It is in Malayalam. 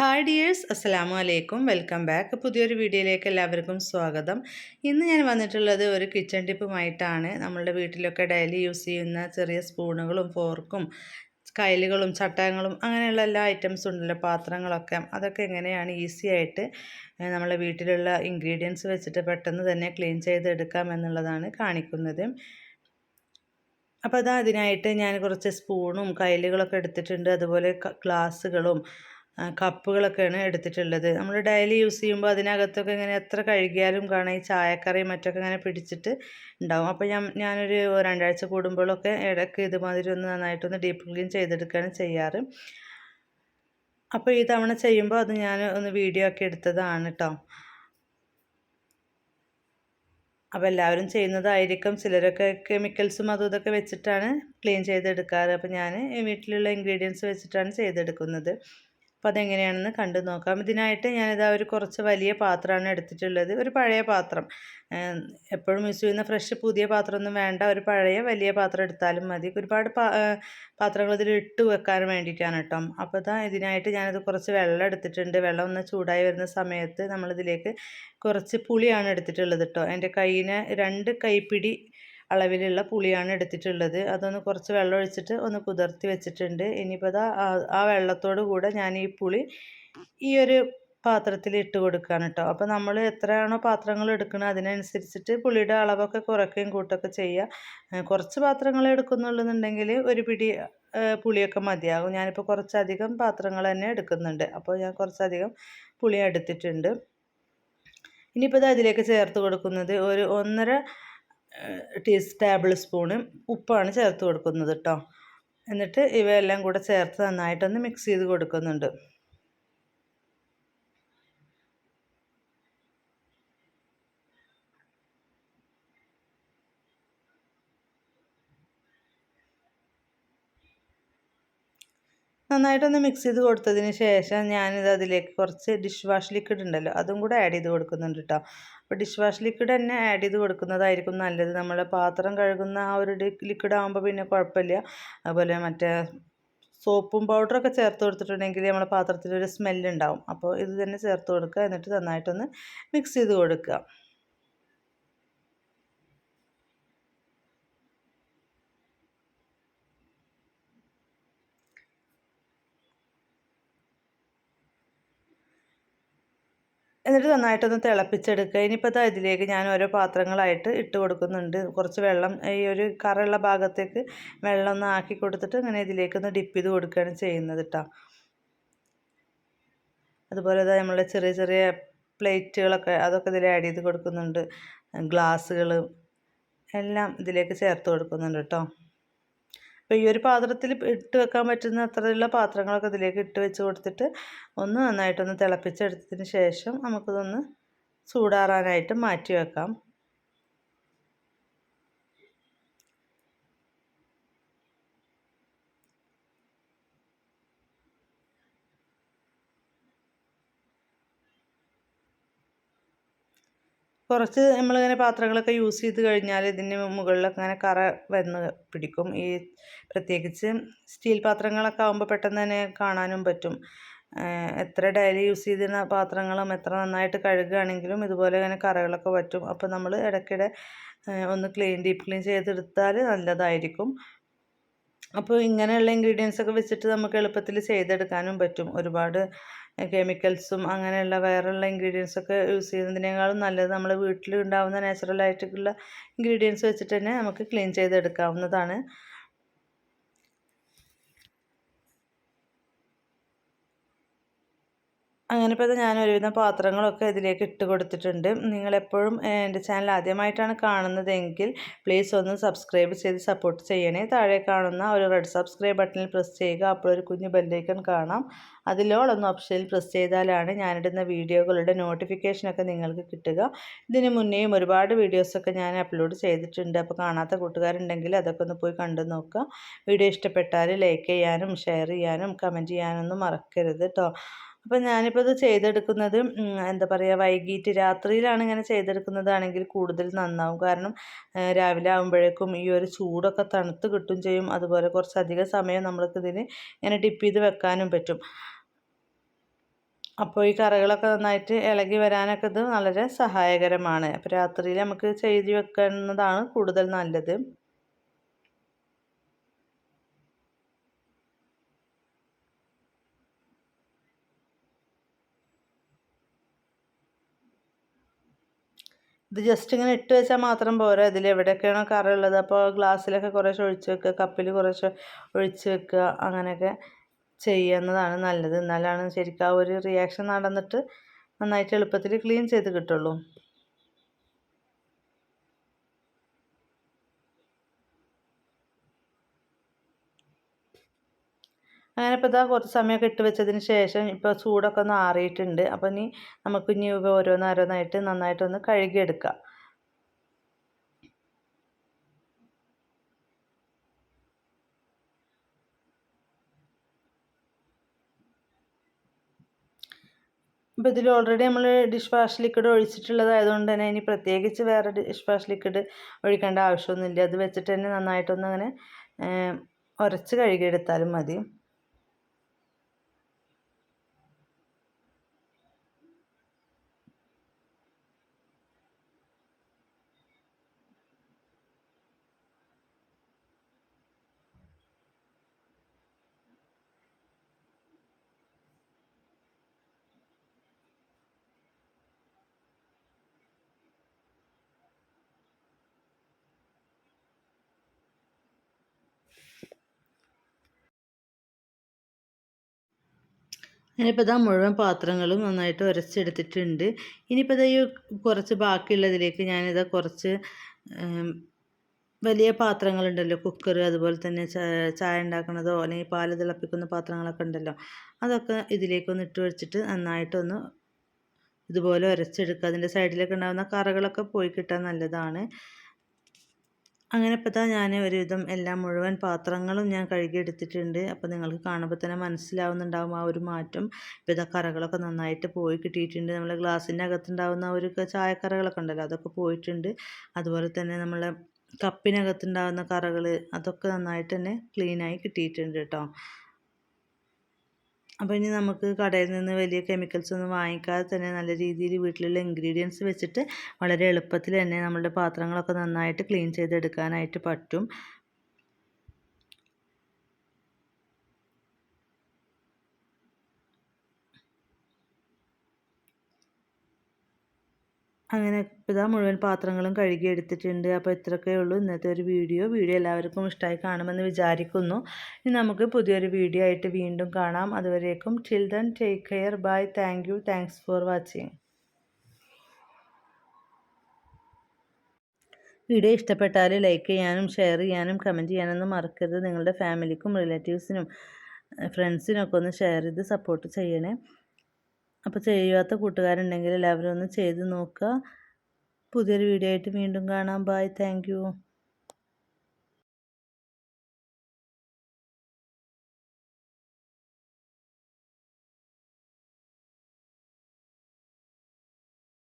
ഹായ് ഡിയേഴ്സ് അസ്സലാമു അലൈക്കും വെൽക്കം ബാക്ക് പുതിയൊരു വീഡിയോയിലേക്ക് എല്ലാവർക്കും സ്വാഗതം. ഇന്ന് ഞാൻ വന്നിട്ടുള്ളത് ഒരു കിച്ചൺ ടിപ്പുമായിട്ടാണ് നമ്മളുടെ വീട്ടിലൊക്കെ ഡെയിലി യൂസ് ചെയ്യുന്ന ചെറിയ സ്പൂണുകളും ഫോർക്കും കയലുകളും ചട്ടകങ്ങളും അങ്ങനെയുള്ള എല്ലാ ഐറ്റംസും ഉണ്ടല്ലോ പാത്രങ്ങളൊക്കെ. അതൊക്കെ എങ്ങനെയാണ് ഈസി ആയിട്ട് നമ്മളെ വീട്ടിലുള്ള ഇൻഗ്രീഡിയൻസ് വെച്ചിട്ട് പെട്ടെന്ന് തന്നെ ക്ലീൻ ചെയ്തെടുക്കാം എന്നുള്ളതാണ് കാണിക്കുന്നത്. അപ്പോൾ അതാ അതിനായിട്ട് ഞാൻ കുറച്ച് സ്പൂണും കയലുകളൊക്കെ എടുത്തിട്ടുണ്ട്. അതുപോലെ ഗ്ലാസ്സുകളും കപ്പുകളൊക്കെയാണ് എടുത്തിട്ടുള്ളത്. നമ്മൾ ഡെയിലി യൂസ് ചെയ്യുമ്പോൾ അതിനകത്തൊക്കെ ഇങ്ങനെ എത്ര കഴുകിയാലും കാണാം. ഈ ചായക്കറിയും മറ്റൊക്കെ ഇങ്ങനെ പിടിച്ചിട്ട് ഉണ്ടാവും. അപ്പോൾ ഞാൻ ഞാനൊരു രണ്ടാഴ്ച കൂടുമ്പോഴൊക്കെ ഇടയ്ക്ക് ഇതുമാതിരി ഒന്ന് നന്നായിട്ടൊന്ന് ഡീപ്പ് ക്ലീൻ ചെയ്തെടുക്കുകയാണ് ചെയ്യാറ്. അപ്പോൾ ഈ തവണ ചെയ്യുമ്പോൾ അത് ഞാൻ ഒന്ന് വീഡിയോ ഒക്കെ എടുത്തതാണ് കേട്ടോ അപ്പോൾ എല്ലാവരും ചെയ്യുന്നതായിരിക്കും. ചിലരൊക്കെ കെമിക്കൽസും അതും ഇതൊക്കെ വെച്ചിട്ടാണ് ക്ലീൻ ചെയ്തെടുക്കാറ്. അപ്പോൾ ഞാൻ വീട്ടിലുള്ള ഇൻഗ്രീഡിയൻസ് വെച്ചിട്ടാണ് ചെയ്തെടുക്കുന്നത്. അപ്പോൾ അതെങ്ങനെയാണെന്ന് കണ്ടു നോക്കാം. ഇതിനായിട്ട് ഞാനിതാ ഒരു കുറച്ച് വലിയ പാത്രമാണ് എടുത്തിട്ടുള്ളത്. ഒരു പഴയ പാത്രം. എപ്പോഴും യൂസ് ചെയ്യുന്ന ഫ്രഷ് പുതിയ പാത്രമൊന്നും വേണ്ട. ഒരു പഴയ വലിയ പാത്രം എടുത്താലും മതി. ഒരുപാട് പാത്രങ്ങൾ ഇതിൽ ഇട്ട് വെക്കാൻ വേണ്ടിയിട്ടാണ് കേട്ടോ. അപ്പോൾ ഇതാ ഇതിനായിട്ട് ഞാനത് കുറച്ച് വെള്ളം എടുത്തിട്ടുണ്ട്. വെള്ളം ഒന്ന് ചൂടായി വരുന്ന സമയത്ത് നമ്മളിതിലേക്ക് കുറച്ച് പുളിയാണ് എടുത്തിട്ടുള്ളത് കേട്ടോ. എന്റെ കയ്യിനെ രണ്ട് കൈപ്പിടി അളവിലുള്ള പുളിയാണ് എടുത്തിട്ടുള്ളത്. അതൊന്ന് കുറച്ച് വെള്ളം ഒഴിച്ചിട്ട് ഒന്ന് കുതിർത്തി വെച്ചിട്ടുണ്ട്. ഇനിയിപ്പോൾ അതാ ആ വെള്ളത്തോട് കൂടെ ഞാൻ ഈ പുളി ഈ ഒരു പാത്രത്തിൽ ഇട്ട് കൊടുക്കുകയാണ് കേട്ടോ അപ്പോൾ നമ്മൾ എത്രയാണോ പാത്രങ്ങൾ എടുക്കുന്നത് അതിനനുസരിച്ചിട്ട് പുളിയുടെ അളവൊക്കെ കുറയ്ക്കുകയും കൂട്ടൊക്കെ ചെയ്യുക കുറച്ച് പാത്രങ്ങൾ എടുക്കുന്നുള്ളതെന്നുണ്ടെങ്കിൽ ഒരു പിടി പുളിയൊക്കെ മതിയാകും. ഞാനിപ്പോൾ കുറച്ചധികം പാത്രങ്ങൾ തന്നെ എടുക്കുന്നുണ്ട്. അപ്പോൾ ഞാൻ കുറച്ചധികം പുളി എടുത്തിട്ടുണ്ട്. ഇനിയിപ്പോൾ ഇത് അതിലേക്ക് ചേർത്ത് കൊടുക്കുന്നത് ഒരു ഒന്നര ടീ ടേബിൾ സ്പൂണ് ഉപ്പാണ് ചേർത്ത് കൊടുക്കുന്നത് കേട്ടോ എന്നിട്ട് ഇവയെല്ലാം കൂടെ ചേർത്ത് നന്നായിട്ടൊന്ന് മിക്സ് ചെയ്ത് കൊടുക്കുന്നുണ്ട്. നന്നായിട്ടൊന്ന് മിക്സ് ചെയ്ത് കൊടുത്തതിന് ശേഷം ഞാനിത് അതിലേക്ക് കുറച്ച് ഡിഷ് വാഷ് ലിക്വിഡ് ഉണ്ടല്ലോ അതും കൂടെ ആഡ് ചെയ്ത് കൊടുക്കുന്നുണ്ട് കേട്ടോ അപ്പോൾ ഡിഷ് വാഷ് ലിക്വിഡ് തന്നെ ആഡ് ചെയ്ത് കൊടുക്കുന്നതായിരിക്കും നല്ലത്. നമ്മൾ പാത്രം കഴുകുന്ന ആ ഒരു ലിക്വിഡ് ആകുമ്പോൾ പിന്നെ കുഴപ്പമില്ല. അതുപോലെ മറ്റേ സോപ്പും പൗഡറൊക്കെ ചേർത്ത് കൊടുത്തിട്ടുണ്ടെങ്കിൽ നമ്മുടെ പാത്രത്തിലൊരു സ്മെല്ലുണ്ടാവും അപ്പോൾ ഇത് തന്നെ ചേർത്ത് കൊടുക്കുക. എന്നിട്ട് നന്നായിട്ടൊന്ന് മിക്സ് ചെയ്ത് കൊടുക്കുക. എന്നിട്ട് നന്നായിട്ടൊന്ന് തിളപ്പിച്ചെടുക്കുക. ഇനിയിപ്പോൾ അത് ഇതിലേക്ക് ഞാൻ ഓരോ പാത്രങ്ങളായിട്ട് ഇട്ട് കൊടുക്കുന്നുണ്ട്. കുറച്ച് വെള്ളം ഈ ഒരു കറുള്ള ഭാഗത്തേക്ക് വെള്ളം ഒന്ന് ആക്കി കൊടുത്തിട്ട് ഇങ്ങനെ ഇതിലേക്കൊന്ന് ഡിപ്പ് ചെയ്ത് കൊടുക്കുകയാണ് ചെയ്യുന്നത് കേട്ടോ അതുപോലെ തന്നെ നമ്മൾ ചെറിയ ചെറിയ പ്ലേറ്റുകളൊക്കെ അതൊക്കെ ഇതിൽ ആഡ് ചെയ്ത് കൊടുക്കുന്നുണ്ട്. ഗ്ലാസ്സുകൾ എല്ലാം ഇതിലേക്ക് ചേർത്ത് കൊടുക്കുന്നുണ്ട് കേട്ടോ അപ്പോൾ ഈ ഒരു പാത്രത്തിൽ ഇട്ട് വെക്കാൻ പറ്റുന്ന അത്രയുള്ള പാത്രങ്ങളൊക്കെ ഇതിലേക്ക് ഇട്ട് വെച്ച് കൊടുത്തിട്ട് ഒന്ന് നന്നായിട്ടൊന്ന് തിളപ്പിച്ചെടുത്തതിന് ശേഷം നമുക്കിതൊന്ന് ചൂടാറാനായിട്ട് മാറ്റി വെക്കാം. കുറച്ച് നമ്മളിങ്ങനെ പാത്രങ്ങളൊക്കെ യൂസ് ചെയ്ത് കഴിഞ്ഞാൽ ഇതിന് മുകളിലൊക്കെ ഇങ്ങനെ കറ വന്ന് പിടിക്കും. ഈ പ്രത്യേകിച്ച് സ്റ്റീൽ പാത്രങ്ങളൊക്കെ ആകുമ്പോൾ പെട്ടെന്ന് തന്നെ കാണാനും പറ്റും. എത്ര ഡെയിലി യൂസ് ചെയ്തിരുന്ന പാത്രങ്ങളും എത്ര നന്നായിട്ട് കഴുകുകയാണെങ്കിലും ഇതുപോലെ ഇങ്ങനെ കറകളൊക്കെ പറ്റും. അപ്പോൾ നമ്മൾ ഇടയ്ക്കിടെ ഒന്ന് ക്ലീൻ ഡീപ്പ് ക്ലീൻ ചെയ്തെടുത്താൽ നല്ലതായിരിക്കും. അപ്പോൾ ഇങ്ങനെയുള്ള ഇൻഗ്രീഡിയൻസ് ഒക്കെ വെച്ചിട്ട് നമുക്ക് എളുപ്പത്തിൽ ചെയ്തെടുക്കാനും പറ്റും. ഒരുപാട് കെമിക്കൽസും അങ്ങനെയുള്ള വേറെയുള്ള ഇൻഗ്രീഡിയൻസ് ഒക്കെ യൂസ് ചെയ്യുന്നതിനേക്കാളും നല്ലത് നമ്മൾ വീട്ടിൽ ഉണ്ടാകുന്ന നാച്ചുറൽ ആയിട്ടുള്ള ഇൻഗ്രീഡിയൻസ് വെച്ചിട്ട് തന്നെ നമുക്ക് ക്ലീൻ ചെയ്തെടുക്കാവുന്നതാണ്. അങ്ങനെ ഇപ്പോൾ ഞാൻ ഒരുവിധം പാത്രങ്ങളൊക്കെ ഇതിലേക്ക് ഇട്ട് കൊടുത്തിട്ടുണ്ട്. നിങ്ങളെപ്പോഴും എന്റെ ചാനൽ ആദ്യമായിട്ടാണ് കാണുന്നതെങ്കിൽ പ്ലീസ് ഒന്ന് സബ്സ്ക്രൈബ് ചെയ്ത് സപ്പോർട്ട് ചെയ്യണേ. താഴെ കാണുന്ന ഒരു റെഡ് സബ്സ്ക്രൈബ് ബട്ടണിൽ പ്രസ് ചെയ്യുക. അപ്പോൾ ഒരു കുഞ്ഞു ബെല്ലൈക്കൺ കാണാം. അതിലോളൊന്ന് ഓപ്ഷനിൽ പ്രസ് ചെയ്താലാണ് ഞാനിടുന്ന വീഡിയോകളുടെ നോട്ടിഫിക്കേഷനൊക്കെ നിങ്ങൾക്ക് കിട്ടുക. ഇതിന് മുന്നേയും ഒരുപാട് വീഡിയോസൊക്കെ ഞാൻ അപ്ലോഡ് ചെയ്തിട്ടുണ്ട്. അപ്പോൾ കാണാത്ത കൂട്ടുകാരുണ്ടെങ്കിൽ അതൊക്കെ ഒന്ന് പോയി കണ്ടു നോക്കുക. വീഡിയോ ഇഷ്ടപ്പെട്ടാൽ ലൈക്ക് ചെയ്യാനും ഷെയർ ചെയ്യാനും കമന്റ് ചെയ്യാനൊന്നും മറക്കരുത് കേട്ടോ അപ്പം ഞാനിപ്പോൾ ഇത് ചെയ്തെടുക്കുന്നത് എന്താ പറയുക വൈകിട്ട് രാത്രിയിലാണ് ഇങ്ങനെ ചെയ്തെടുക്കുന്നതാണെങ്കിൽ കൂടുതൽ നന്നാവും. കാരണം രാവിലെ ആകുമ്പോഴേക്കും ഈ ഒരു ചൂടൊക്കെ തണുത്ത് കിട്ടും ചെയ്യും. അതുപോലെ കുറച്ചധികം സമയം നമ്മൾക്ക് ഇതിന് ഇങ്ങനെ ഡിപ്പ് ചെയ്ത് വെക്കാനും പറ്റും. അപ്പോൾ ഈ കറകളൊക്കെ നന്നായിട്ട് ഇളകി വരാനൊക്കെ ഇത് വളരെ സഹായകരമാണ്. അപ്പോൾ രാത്രിയിൽ നമുക്ക് ചെയ്ത് വെക്കുന്നതാണ് കൂടുതൽ നല്ലത്. ഇത് ജസ്റ്റ് ഇങ്ങനെ ഇട്ട് വെച്ചാൽ മാത്രം പോരാ. ഇതിൽ എവിടെയൊക്കെയാണോ കറിയുള്ളത് അപ്പോൾ ഗ്ലാസ്സിലൊക്കെ കുറേശ്ശെ ഒഴിച്ച് വെക്കുക. കപ്പിൽ കുറേശ്ശെ ഒഴിച്ച് വെക്കുക. അങ്ങനെയൊക്കെ ചെയ്യുന്നതാണ് നല്ലത്. എന്നാലാണ് ശരിക്കും ആ ഒരു റിയാക്ഷൻ നടന്നിട്ട് നന്നായിട്ട് എളുപ്പത്തിൽ ക്ലീൻ ചെയ്ത് കിട്ടുള്ളൂ. അങ്ങനെ ഇപ്പോൾ ഇതാ കുറച്ച് സമയമൊക്കെ ഇട്ട് വെച്ചതിന് ശേഷം ഇപ്പോൾ ചൂടൊക്കെ ഒന്ന് ആറിയിട്ടുണ്ട്. അപ്പോൾ ഇനി നമുക്ക് ഇനി ഓരോന്നോരോന്നായിട്ട് നന്നായിട്ടൊന്ന് കഴുകിയെടുക്കാം. അപ്പോൾ ഇതിൽ ഓൾറെഡി നമ്മൾ ഡിഷ് വാഷ് ലിക്വിഡ് ഒഴിച്ചിട്ടുള്ളതായതുകൊണ്ട് തന്നെ ഇനി പ്രത്യേകിച്ച് വേറെ ഡിഷ് വാഷ് ലിക്വിഡ് ഒഴിക്കേണ്ട ആവശ്യമൊന്നുമില്ല. അത് വെച്ചിട്ട് തന്നെ നന്നായിട്ടൊന്ന് അങ്ങനെ ഉരച്ച് കഴുകിയെടുത്താലും മതി. ഇനിയിപ്പോൾ ഇതാ മുഴുവൻ പാത്രങ്ങളും നന്നായിട്ട് ഉരച്ചെടുത്തിട്ടുണ്ട് ഇനിയിപ്പോൾ ഇതാ ഈ കുറച്ച് ബാക്കിയുള്ളതിലേക്ക് ഞാനിതാ കുറച്ച് വലിയ പാത്രങ്ങളുണ്ടല്ലോ. കുക്കർ അതുപോലെ തന്നെ ചായ ഉണ്ടാക്കുന്നതോ അല്ലെങ്കിൽ പാൽ തിളപ്പിക്കുന്ന പാത്രങ്ങളൊക്കെ ഉണ്ടല്ലോ. അതൊക്കെ ഇതിലേക്കൊന്ന് ഇട്ട് വെച്ചിട്ട് നന്നായിട്ടൊന്ന് ഇതുപോലെ ഉരച്ചെടുക്കുക അതിന്റെ സൈഡിലൊക്കെ ഉണ്ടാകുന്ന കറകളൊക്കെ പോയി കിട്ടാൻ നല്ലതാണ്. അങ്ങനെ ഇപ്പോൾ തന്നെ ഞാൻ ഒരുവിധം എല്ലാ മുഴുവൻ പാത്രങ്ങളും ഞാൻ കഴുകിയെടുത്തിട്ടുണ്ട്. അപ്പോൾ നിങ്ങൾക്ക് കാണുമ്പോൾ തന്നെ മനസ്സിലാവുന്നുണ്ടാവും ആ ഒരു മാറ്റം. ഇപ്പോൾ ഇതാ കറകളൊക്കെ നന്നായിട്ട് പോയി കിട്ടിയിട്ടുണ്ട്. നമ്മൾ ഗ്ലാസ്സിന്റെ അകത്തുണ്ടാവുന്ന ഒരു ചായക്കറകളൊക്കെ ഉണ്ടല്ലോ അതൊക്കെ പോയിട്ടുണ്ട്. അതുപോലെ തന്നെ നമ്മളെ കപ്പിനകത്തുണ്ടാകുന്ന കറകൾ അതൊക്കെ നന്നായിട്ട് തന്നെ ക്ലീനായി കിട്ടിയിട്ടുണ്ട് കേട്ടോ. അപ്പോൾ ഇനി നമുക്ക് കടയിൽ നിന്ന് വലിയ കെമിക്കൽസ് ഒന്നും വാങ്ങിക്കാതെ തന്നെ നല്ല രീതിയിൽ വീട്ടിലുള്ള ഇൻഗ്രീഡിയൻസ് വെച്ചിട്ട് വളരെ എളുപ്പത്തിൽ തന്നെ നമ്മളുടെ പാത്രങ്ങളൊക്കെ നന്നായിട്ട് ക്ലീൻ ചെയ്തെടുക്കാനായിട്ട് പറ്റും. അങ്ങനെ ഇതാ മുഴുവൻ പാത്രങ്ങളും കഴുകി എടുത്തിട്ടുണ്ട്. അപ്പോൾ ഇത്രയൊക്കെ ഉള്ളൂ. ഇന്നത്തെ ഒരു വീഡിയോ. വീഡിയോ എല്ലാവർക്കും ഇഷ്ടമായി കാണുമെന്ന് വിചാരിക്കുന്നു. ഇനി നമുക്ക് പുതിയൊരു വീഡിയോ ആയിട്ട് വീണ്ടും കാണാം. അതുവരേക്കും till then take care bye thank you thanks for watching video ഇഷ്ടപ്പെട്ടാൽ ലൈക്ക് ചെയ്യാനും ഷെയർ ചെയ്യാനും കമന്റ് ചെയ്യാനൊന്നും മറക്കരുത്. നിങ്ങളുടെ ഫാമിലിക്കും റിലേറ്റീവ്സിനും ഫ്രണ്ട്സിനൊക്കെ ഒന്ന് ഷെയർ ചെയ്ത് സപ്പോർട്ട് ചെയ്യണേ. അപ്പോൾ ചെയ്യാത്ത കൂട്ടുകാരുണ്ടെങ്കിൽ എല്ലാവരും ഒന്ന് ചെയ്ത് നോക്കുക. പുതിയൊരു വീഡിയോ ആയിട്ട് വീണ്ടും കാണാം. Bye thank